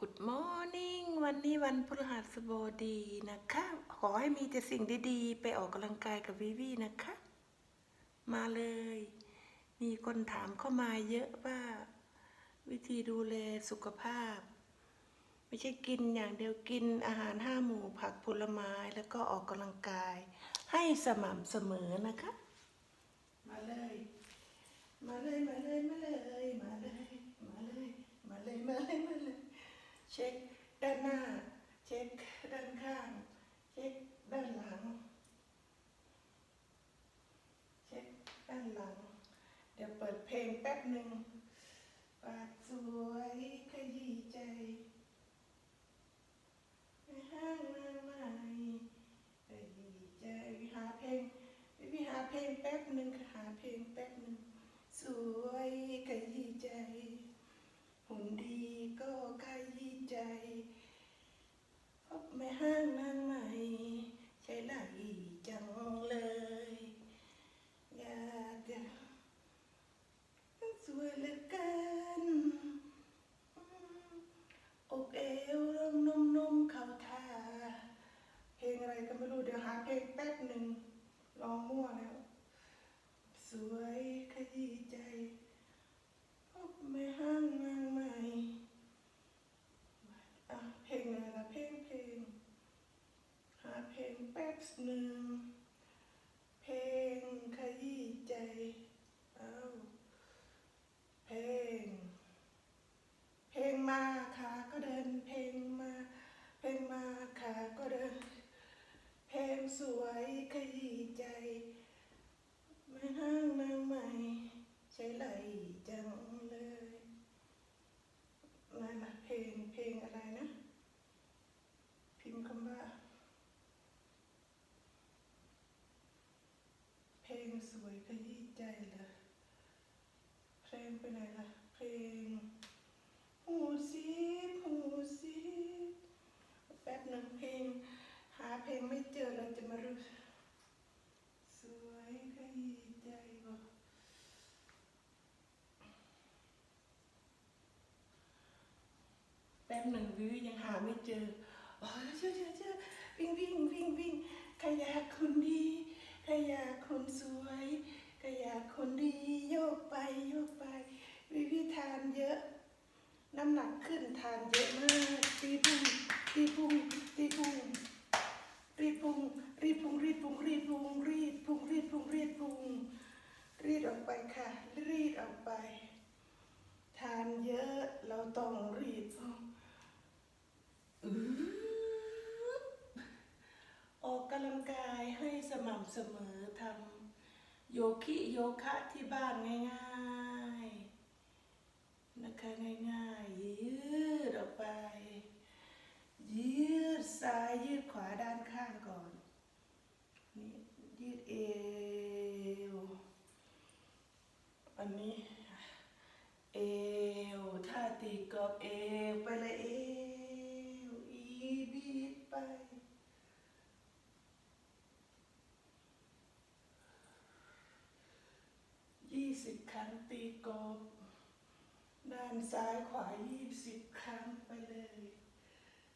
Good morning วันนี้วันพฤหัสบดีนะคะ ขอให้มีแต่สิ่งดีๆ ไปออกกำลังกายกับวิวีนะคะ มาเลย มีคนถามเข้ามาเยอะว่า วิธีดูแลสุขภาพ ไม่ใช่กินอย่างเดียวกินอาหารห้าหมู่ผักผลไม้แล้วก็ออกกำลังกาย ให้สม่ำเสมอนะคะ มาเลย มาเลย มาเลย มาเลย มาเลย มาเลย มาเลย มาเลยมาเลย เช็คด้านหน้า เช็คด้านข้าง เช็คด้านหลัง เช็คด้านหลัง เดี๋ยวเปิดเพลงแป๊บหนึ่งปากสวยขยี้ใจในห้างมาใหม่ขยี้ใจหาเพลงพี่หาเพลงแป๊บหนึ่งหาเพลงแป๊บหนึ่งสวยขยี้ใจ หุ่นดีก็ขยี้ใจพบแม่ห้างนางใหม่ใช่ไหลจังเลย อยากจะสวย เหลือเกินอืมอกเอวลงนมนมๆเข้าท่าเพลงอะไรก็ไม่รู้เดี๋ยวหาเพลงแป๊บหนึ่งลองมั่วแล้ว สวยขยี้ใจพบแม่ห้างนางใหม่อะเพลงอะไรละเพลงเพลงหาเพลงแป๊บหนึ่งเพลงขยี้ใจเอา เพลง เพลงมาขาก็เดิน เพลงมา เพลงมาขาก็เดิน เพลงสวยขยี้ใจไม่ห้างนางใหม่ใช้ไหลจังเลยนั่นละเพลงเพลงอะไรนะ พิมพ์คำว่า เพลงสวยขยี้ใจเหรอ งไปไหนล่ะ เพลง หูซีหูซีแป๊บหนึ่งเพลง หาเพลงไม่เจอเราจะมารู้สวยขยี้ใจบอกแป๊บหนึ่งวิวยังหาไม่เจออ๋อเจอเจอเจอวิ่งวิ่งวิ่งวิ่งขยะคนดีขยะคนสวยขยะคนดีโยกไปโยกไป วิวิทานเยอะ น้ำหนักขึ้นทานเยอะมากตีพุง ตีพุงตีพุงรีดพุงรีดพุงรีดพุงรีดพุงรีดพุงรีดพุงรีดพุงรีดออกไปค่ะ รีดออกไป ทานเยอะเราต้องรีดพุงอื้อออกกำลังกายให้สม่ำเสมอทำโยคิโยคะที่บ้านง่ายๆ นะคะง่ายๆ ยืดออกไป ยืดซ้ายยืดขวาด้านข้างก่อน นี่ยืดเอว อันนี้ เอวท่าตีกรอบเอวไปเลยเอว อีบีดไป ยี่สิบ ครั้งตีกรอบด้านซ้ายขวายี่สิบครั้งไปเลย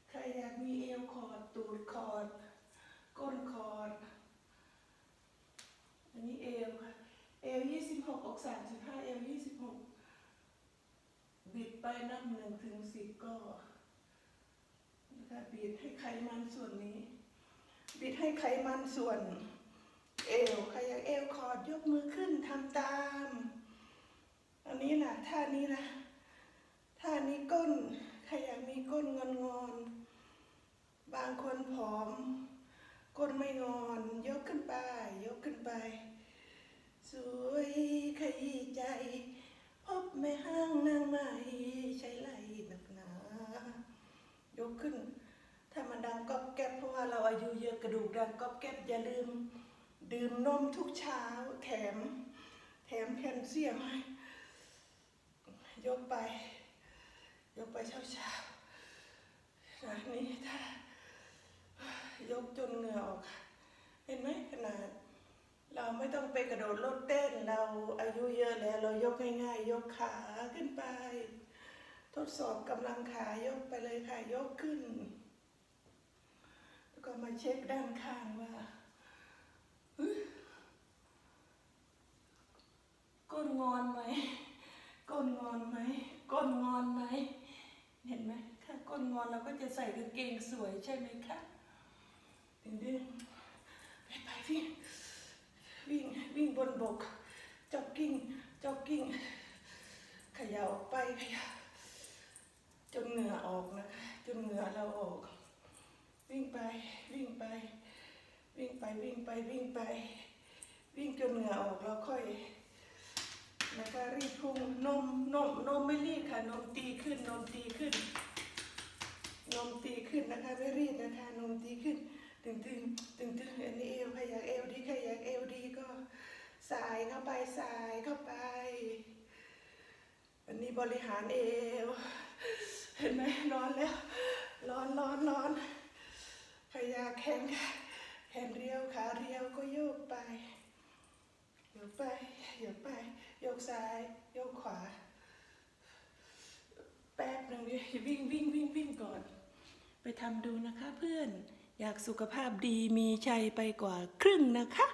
ใครอยากมีเอวคอร์ดตูดคอร์ดก้นคอร์ดอันนี้เอวค่ะ เอวยี่สิบหกอกสามสิบห้าเอวยี่สิบหกบิดไปนับหนึ่งถึงสิบก็นะคะบิดให้ไขมันส่วนนี้ บิดให้ไขมันส่วนเอวใครอยากเอวคอร์ดยกมือขึ้นทำตาม ท่านี้นะท่านี้ก้นใครอยากมีก้นงอนงอนบางคนผอม ก้นไม่งอน ยกขึ้นไป ยกขึ้นไป สวยขยี้ใจ พบแม่ห้างนางใหม่ใช้ไหลหนักหนายกขึ้น ถ้ามันดังก๊อบแก๊บเพราะว่าเราอายุเยอะกระดูกดังก๊อบแก๊บอย่าลืม ดื่มนมทุกเช้าแถม แถมแคลเซียมให้ ยกไป ยกไปเช้าเช้าๆนะนี่ถ้ายกจนเหงื่อออกเห็นไหมขนาด เราไม่ต้องไปกระโดดโลดเต้นเราอายุเยอะแล้ว เรายกง่ายๆ ยกขาขึ้นไป ทดสอบกำลังขายกไปเลยค่ะ ยกขึ้น แล้วก็มาเช็คด้านข้างว่าก้นงอนไหม ก้นงอนไหมเห็นไหมถ้าก้นงอนเราก็จะใส่กางเกงสวยใช่ไหมคะเดึงดึงไปไปวิ่งวิ่งวิ่งบนบกจ็อกกิ้งจ็อกกิ้งขยับออกไปขยับจนเหงื่อออกนะคะจนเหงื่อเราออก วิ่งไปวิ่งไป วิ่งไปวิ่งไปวิ่งไป วิ่งจนเหงื่อออกแล้วค่อย นะคะรีดพุงนมนมนมไม่รีดค่ะนมตีขึ้นนมตีขึ้น นมตีขึ้นนะคะไม่รีดนะคะนมตีขึ้นตึงตึงตึงตึงอันนี้เอวใครอยากเอวดีใครอยากเอวดีก็สายเข้าไปสายเข้าไป อันนี้บริหารเอว เห็นไหมร้อนแล้วร้อนร้อนร้อนใครอยากแขนขาแขนเรียวขาเรียวก็โยกไปโยกไปโยกไป ยกซ้ายโยกขวา แป๊บหนึ่งดิวิ่งวิ่งวิ่งวิ่งก่อน ไปทำดูนะคะเพื่อนอยากสุขภาพดีมีชัยไปกว่าครึ่งนะคะ